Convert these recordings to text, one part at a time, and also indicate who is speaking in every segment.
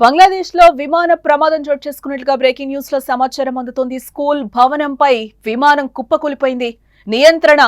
Speaker 1: బంగ్లాదేశ్లో విమాన ప్రమాదం చోటు చేసుకున్నట్లుగా బ్రేకింగ్ న్యూస్లో సమాచారం అందుతోంది. స్కూల్ భవనంపై విమానం కుప్పకూలిపోయింది. నియంత్రణ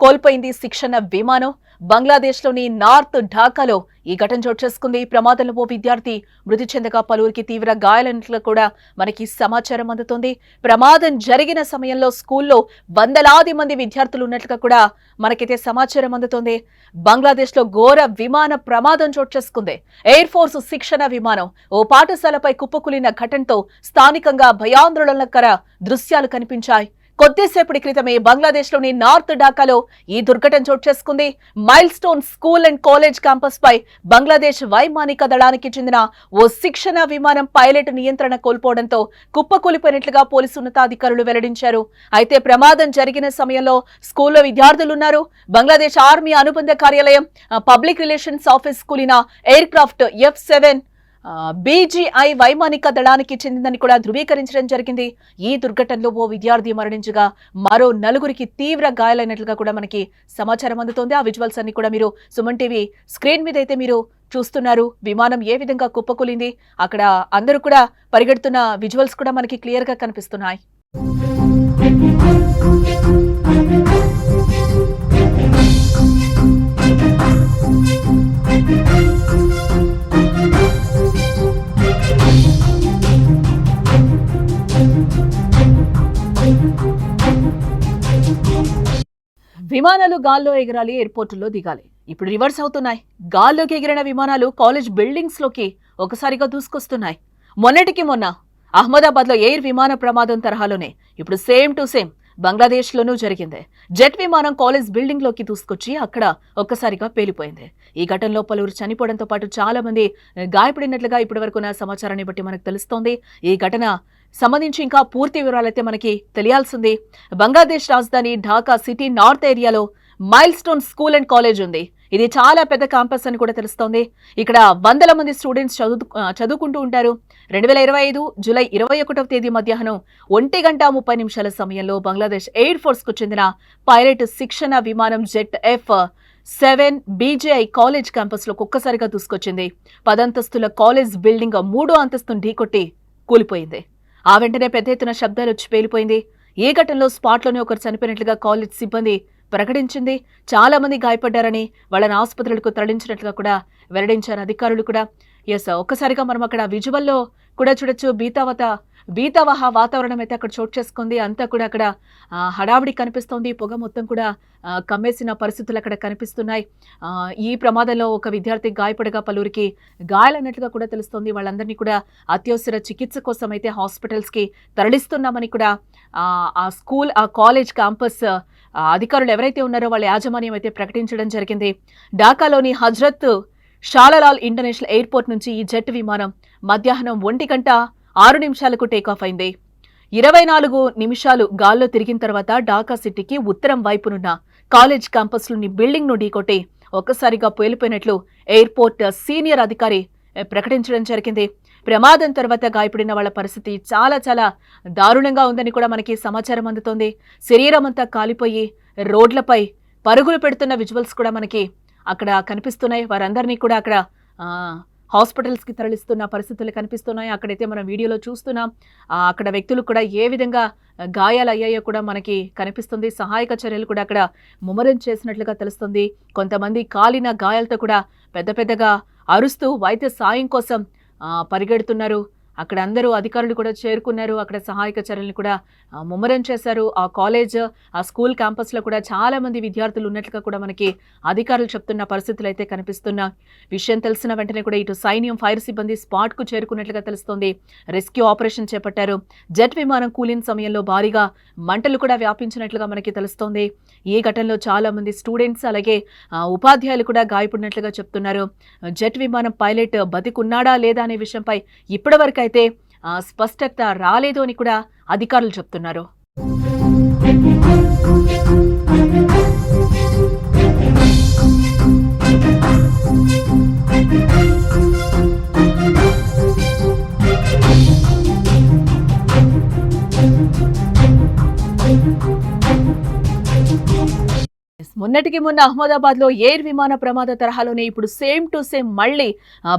Speaker 1: కోల్పోయింది శిక్షణ విమానం. బంగ్లాదేశ్లోని నార్త్ ఢాకాలో ఈ ఘటన చోటు చేసుకుంది. ఈ ప్రమాదంలో ఓ విద్యార్థి మృతి చెందగా పలువురికి తీవ్ర గాయాలైనట్లు కూడా మనకి సమాచారం అందుతోంది. ప్రమాదం జరిగిన సమయంలో స్కూల్లో వందలాది మంది విద్యార్థులు ఉన్నట్లుగా కూడా మనకైతే సమాచారం అందుతోంది. బంగ్లాదేశ్లో ఘోర విమాన ప్రమాదం చోటు చేసుకుంది. ఎయిర్ ఫోర్స్ శిక్షణ విమానం ఓ పాఠశాలపై కుప్పకూలిన ఘటనతో స్థానికంగా భయాందోళనకర దృశ్యాలు కనిపించాయి. కొద్దిసేపటి క్రితమే బంగ్లాదేశ్లోని నార్త్ ఢాకాలో ఈ దుర్ఘటన చోటు చేసుకుంది. Milestone school and college campus పై బంగ్లాదేశ్ వైమానిక దళానికి చెందిన ఓ శిక్షణ విమానం పైలట్ నియంత్రణ కోల్పోవడంతో కుప్పకూలిపోయినట్లుగా పోలీసు ఉన్నతాధికారులు వెల్లడించారు. అయితే ప్రమాదం జరిగిన సమయంలో స్కూల్లో విద్యార్థులున్నారు. బంగ్లాదేశ్ ఆర్మీ అనుబంధ కార్యాలయం పబ్లిక్ రిలేషన్స్ ఆఫీస్ కూలిన aircraft F seven BGI వైమానిక దళానికి చెందిందని కూడా ధృవీకరించడం జరిగింది. ఈ దుర్ఘటనలో ఓ విద్యార్థి మరణించగా మరో నలుగురికి తీవ్ర గాయాలైనట్లుగా కూడా మనకి సమాచారం అందుతోంది. ఆ విజువల్స్ అన్ని కూడా మీరు సుమన్ టీవీ స్క్రీన్ మీద అయితే మీరు చూస్తున్నారు. విమానం ఏ విధంగా కుప్పకూలింది అక్కడ అందరూ కూడా పరిగెడుతున్న విజువల్స్ కూడా మనకి క్లియర్గా కనిపిస్తున్నాయి. విమానాలు గాల్లో ఎగరాలి ఎయిర్పోర్టుల్లో దిగాలి. ఇప్పుడు రివర్స్ అవుతున్నాయి. గాల్లోకి ఎగిరిన విమానాలు కాలేజ్ బిల్డింగ్స్లోకి ఒకసారిగా దూసుకొస్తున్నాయి. మొన్నటికి మొన్న అహ్మదాబాద్లో ఎయిర్ విమాన ప్రమాదం తరహాలోనే ఇప్పుడు సేమ్ టు సేమ్ బంగ్లాదేశ్ లోనూ జరిగింది. జెట్ విమానం కాలేజ్ బిల్డింగ్లోకి దూసుకొచ్చి అక్కడ ఒక్కసారిగా పేలిపోయింది. ఈ ఘటనలో పలువురు చనిపోవడంతో పాటు చాలా మంది గాయపడినట్లుగా ఇప్పటి వరకు సమాచారాన్ని బట్టి మనకు తెలుస్తోంది. ఈ ఘటన సంబంధించి ఇంకా పూర్తి వివరాలైతే మనకి తెలియాల్సింది. బంగ్లాదేశ్ రాజధాని ఢాకా సిటీ నార్త్ ఏరియాలో mile stone school and college ఉంది. ఇది చాలా పెద్ద క్యాంపస్ అని కూడా తెలుస్తోంది. ఇక్కడ వందల మంది స్టూడెంట్స్ చదువు చదువుకుంటూ ఉంటారు. రెండు వేల ఇరవై ఐదు జూలై ఇరవై ఒకటవ తేదీ మధ్యాహ్నం ఒంటి గంట ముప్పై నిమిషాల సమయంలో బంగ్లాదేశ్ ఎయిర్ ఫోర్స్కు చెందిన పైలట్ శిక్షణ విమానం jet F seven BJI college క్యాంపస్లో ఒక్కసారిగా దూసుకొచ్చింది. పదంతస్తుల కాలేజ్ బిల్డింగ్ మూడో అంతస్తును ఢీకొట్టి కూలిపోయింది. ఆ వెంటనే పెద్ద ఎత్తున శబ్దాలు వచ్చి పేలిపోయింది. ఈ ఘటనలో స్పాట్లోనే ఒకరు చనిపోయినట్లుగా కాలేజ్ సిబ్బంది ప్రకటించింది. చాలా మంది గాయపడ్డారని వాళ్ళని ఆసుపత్రులకు తరలించినట్లుగా కూడా వెల్లడించారు అధికారులు కూడా. ఎస్ ఒక్కసారిగా మనం అక్కడ విజువల్లో కూడా చూడొచ్చు. బీతావత బీతావహ వాతావరణం అయితే అక్కడ చోటు చేసుకుంది. అంతా కూడా అక్కడ హడావిడి కనిపిస్తోంది. పొగ మొత్తం కూడా కమ్మేసిన పరిస్థితులు అక్కడ కనిపిస్తున్నాయి. ఈ ప్రమాదంలో ఒక విద్యార్థి గాయపడగా పలువురికి గాయాలన్నట్లుగా కూడా తెలుస్తోంది. వాళ్ళందరినీ కూడా అత్యవసర చికిత్స కోసం అయితే హాస్పిటల్స్కి తరలిస్తున్నామని కూడా ఆ, స్కూల్ ఆ కాలేజ్ క్యాంపస్ అధికారులు ఎవరైతే ఉన్నారో వాళ్ళ యాజమాన్యం అయితే ప్రకటించడం జరిగింది. ఢాకాలోని హజ్రత్ షాలలాల్ ఇంటర్నేషనల్ ఎయిర్పోర్ట్ నుంచి ఈ జెట్ విమానం మధ్యాహ్నం ఒంటి గంట ఆరు నిమిషాలకు టేకాఫ్ అయింది. ఇరవై నాలుగు నిమిషాలు గాల్లో తిరిగిన తర్వాత ఢాకా సిటీకి ఉత్తరం వైపునున్న కాలేజ్ క్యాంపస్లోని బిల్డింగ్ను ఢీకొట్టి ఒక్కసారిగా పేలిపోయినట్లు ఎయిర్పోర్ట్ సీనియర్ అధికారి ప్రకటించడం జరిగింది. ప్రమాదం తర్వాత గాయపడిన వాళ్ళ పరిస్థితి చాలా చాలా దారుణంగా ఉందని కూడా మనకి సమాచారం అందుతోంది. శరీరం అంతా కాలిపోయి రోడ్లపై పరుగులు పెడుతున్న విజువల్స్ కూడా మనకి అక్కడ కనిపిస్తున్నాయి. వారందరినీ కూడా అక్కడ హాస్పిటల్స్కి తరలిస్తున్న పరిస్థితులు కనిపిస్తున్నాయి. అక్కడైతే మనం వీడియోలో చూస్తున్నాం. అక్కడ వ్యక్తులు కూడా ఏ విధంగా గాయాలు అయ్యాయో కూడా మనకి కనిపిస్తుంది. సహాయక చర్యలు కూడా అక్కడ ముమ్మరం చేసినట్లుగా తెలుస్తుంది. కొంతమంది కాలిన గాయాలతో కూడా పెద్ద పెద్దగా అరుస్తూ వైద్య సాయం కోసం పరిగెడుతున్నారు. అక్కడ అందరూ అధికారులు కూడా చేరుకున్నారు. అక్కడ సహాయక చర్యలను కూడా ముమ్మరం చేశారు. ఆ కాలేజ్ ఆ స్కూల్ క్యాంపస్లో కూడా చాలా మంది విద్యార్థులు ఉన్నట్లుగా కూడా మనకి అధికారులు చెప్తున్న పరిస్థితులు అయితే కనిపిస్తున్న. విషయం తెలిసిన వెంటనే కూడా ఇటు సైన్యం ఫైర్ సిబ్బంది స్పాట్కు చేరుకున్నట్లుగా తెలుస్తోంది. రెస్క్యూ ఆపరేషన్ చేపట్టారు. జెట్ విమానం కూలిన సమయంలో భారీగా మంటలు కూడా వ్యాపించినట్లుగా మనకి తెలుస్తోంది. ఈ ఘటనలో చాలా మంది స్టూడెంట్స్ అలాగే ఉపాధ్యాయులు కూడా గాయపడినట్లుగా చెప్తున్నారు. జెట్ విమానం పైలట్ బతికున్నాడా లేదా అనే విషయంపై ఇప్పటివరకు అయితే ఆ, స్పష్టత రాలేదు అని కూడా అధికారులు చెప్తున్నారు. మొన్నటికి మొన్న అహ్మదాబాద్లో ఎయిర్ విమాన ప్రమాద తరహాలోనే ఇప్పుడు సేమ్ టు సేమ్ మళ్ళీ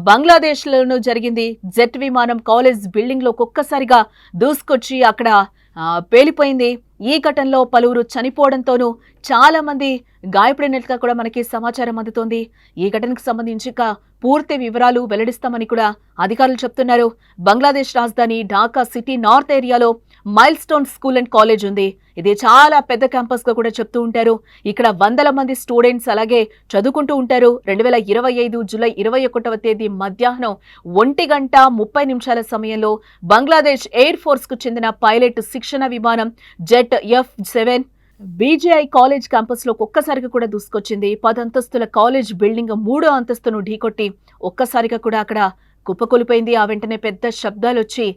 Speaker 1: బంగ్లాదేశ్ లోనూ జరిగింది. జెట్ విమానం కాలేజ్ బిల్డింగ్లో ఒక్కసారిగా దూసుకొచ్చి అక్కడ పేలిపోయింది. ఈ ఘటనలో పలువురు చనిపోవడంతోనూ చాలా మంది గాయపడినట్లుగా కూడా మనకి సమాచారం అందుతోంది. ఈ ఘటనకు సంబంధించి పూర్తి వివరాలు వెల్లడిస్తామని కూడా అధికారులు చెప్తున్నారు. బంగ్లాదేశ్ రాజధాని ఢాకా సిటీ నార్త్ ఏరియాలో mile stone school and college ఉంది. ఇది చాలా పెద్ద క్యాంపస్గా కూడా చెప్తూ ఉంటారు. ఇక్కడ వందల మంది స్టూడెంట్స్ అలాగే చదువుకుంటూ ఉంటారు. రెండు వేల ఇరవై ఐదు జూలై ఇరవై ఒకటవ తేదీ మధ్యాహ్నం ఒంటి గంట ముప్పై నిమిషాల సమయంలో బంగ్లాదేశ్ ఎయిర్ ఫోర్స్కు చెందిన పైలట్ శిక్షణ విమానం jet F seven BJI college క్యాంపస్లోకి ఒక్కసారిగా కూడా దూసుకొచ్చింది. పదంతస్తుల కాలేజ్ బిల్డింగ్ మూడో అంతస్తును ఢీకొట్టి ఒక్కసారిగా కూడా అక్కడ కుప్పకొలిపోయింది. ఆ వెంటనే పెద్ద శబ్దాలు వచ్చి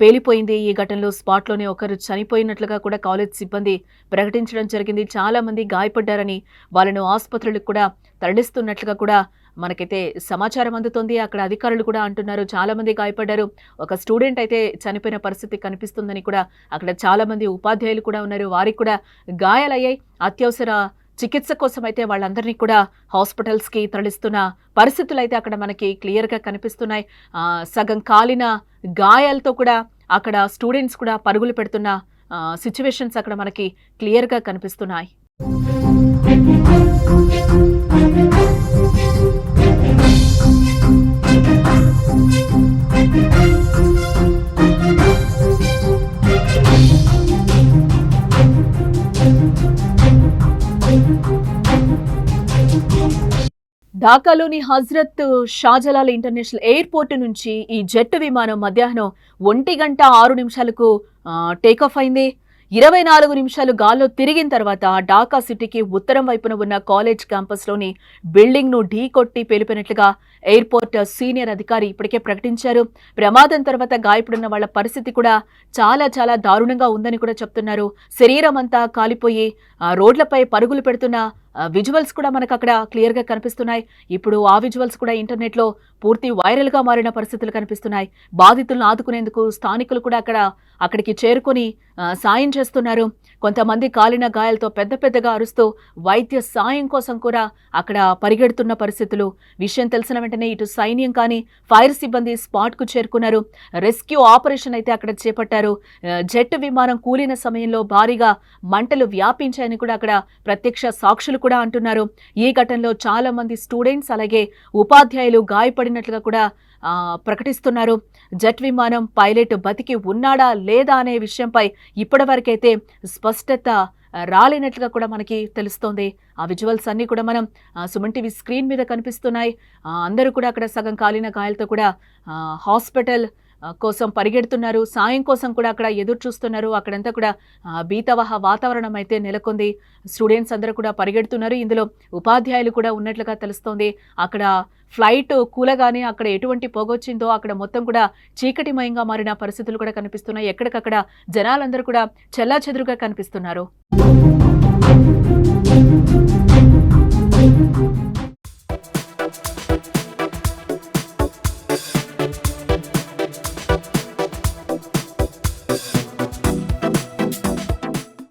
Speaker 1: పేలిపోయింది. ఈ ఘటనలో స్పాట్లోనే ఒకరు చనిపోయినట్లుగా కూడా కాలేజ్ సిబ్బంది ప్రకటించడం జరిగింది. చాలామంది గాయపడ్డారని వాళ్ళను ఆసుపత్రులకు కూడా తరలిస్తున్నట్లుగా కూడా మనకైతే సమాచారం అందుతోంది. అక్కడ అధికారులు కూడా అంటున్నారు. చాలామంది గాయపడ్డారు. ఒక స్టూడెంట్ అయితే చనిపోయిన పరిస్థితి కనిపిస్తుందని కూడా అక్కడ చాలామంది ఉపాధ్యాయులు కూడా ఉన్నారు. వారికి కూడా గాయాలయ్యాయి. అత్యవసర చికిత్స కోసం అయితే వాళ్ళందరినీ కూడా హాస్పిటల్స్కి తరలిస్తున్న పరిస్థితులు అయితే అక్కడ మనకి క్లియర్గా కనిపిస్తున్నాయి. సగం కాలిన గాయాలతో కూడా అక్కడ స్టూడెంట్స్ కూడా పరుగులు పెడుతున్న సిచ్యువేషన్స్ అక్కడ మనకి క్లియర్గా కనిపిస్తున్నాయి. ఢాకాలోని హజ్రత్ షాజలాల్ ఇంటర్నేషనల్ ఎయిర్పోర్ట్ నుంచి ఈ జెట్ విమానం మధ్యాహ్నం ఒంటి గంట ఆరు నిమిషాలకు టేకాఫ్ అయింది. ఇరవై నాలుగు నిమిషాలు గాల్లో తిరిగిన తర్వాత ఢాకా సిటీకి ఉత్తరం వైపున ఉన్న కాలేజ్ క్యాంపస్లోని బిల్డింగ్ను ఢీకొట్టి పేలిపోయినట్లుగా ఎయిర్పోర్ట్ సీనియర్ అధికారి ఇప్పటికే ప్రకటించారు. ప్రమాదం తర్వాత గాయపడిన వాళ్ళ పరిస్థితి కూడా చాలా చాలా దారుణంగా ఉందని కూడా చెప్తున్నారు. శరీరం అంతా కాలిపోయి రోడ్లపై పరుగులు పెడుతున్న విజువల్స్ కూడా మనకు అక్కడ క్లియర్గా కనిపిస్తున్నాయి. ఇప్పుడు ఆ విజువల్స్ కూడా ఇంటర్నెట్లో పూర్తి వైరల్గా మారిన పరిస్థితులు కనిపిస్తున్నాయి. బాధితులను ఆదుకునేందుకు స్థానికులు కూడా అక్కడ అక్కడికి చేరుకొని సాయం చేస్తున్నారు. కొంతమంది కాలిన గాయాలతో పెద్ద పెద్దగా అరుస్తూ వైద్య సాయం కోసం కూడా అక్కడ పరిగెడుతున్న పరిస్థితులు. విషయం తెలిసిన వెంటనే ఇటు సైన్యం కానీ ఫైర్ సిబ్బంది స్పాట్కు చేరుకున్నారు. రెస్క్యూ ఆపరేషన్ అయితే అక్కడ చేపట్టారు. జెట్ విమానం కూలిన సమయంలో భారీగా మంటలు వ్యాపించాయని కూడా అక్కడ ప్రత్యక్ష సాక్షులు కూడా అంటున్నారు. ఈ ఘటనలో చాలా మంది స్టూడెంట్స్ అలాగే ఉపాధ్యాయులు గాయపడినట్లుగా కూడా ప్రకటిస్తున్నారు. జెట్ విమానం పైలట్ బతికి ఉన్నాడా లేదా అనే విషయంపై ఇప్పటివరకైతే స్పష్టత రాలేనట్లుగా కూడా మనకి తెలుస్తోంది. ఆ విజువల్స్ అన్నీ కూడా మనం సుమన్ టీవీ స్క్రీన్ మీద కనిపిస్తున్నాయి. అందరూ కూడా అక్కడ సగం కాలిన గాయాలతో కూడా హాస్పిటల్ కోసం పరిగెడుతున్నారు. సాయం కోసం కూడా అక్కడ ఎదురు చూస్తున్నారు. అక్కడంతా కూడా బీతవహ భీతవహ వాతావరణం అయితే నెలకొంది. స్టూడెంట్స్ అందరూ కూడా పరిగెడుతున్నారు. ఇందులో ఉపాధ్యాయులు కూడా ఉన్నట్లుగా తెలుస్తోంది. అక్కడ ఫ్లైట్ కూలగానే అక్కడ ఎటువంటి పొగొచ్చిందో అక్కడ మొత్తం కూడా చీకటిమయంగా మారిన పరిస్థితులు కూడా కనిపిస్తున్నాయి. ఎక్కడికక్కడ జనాలందరూ కూడా చెల్లాచెదురుగా కనిపిస్తున్నారు.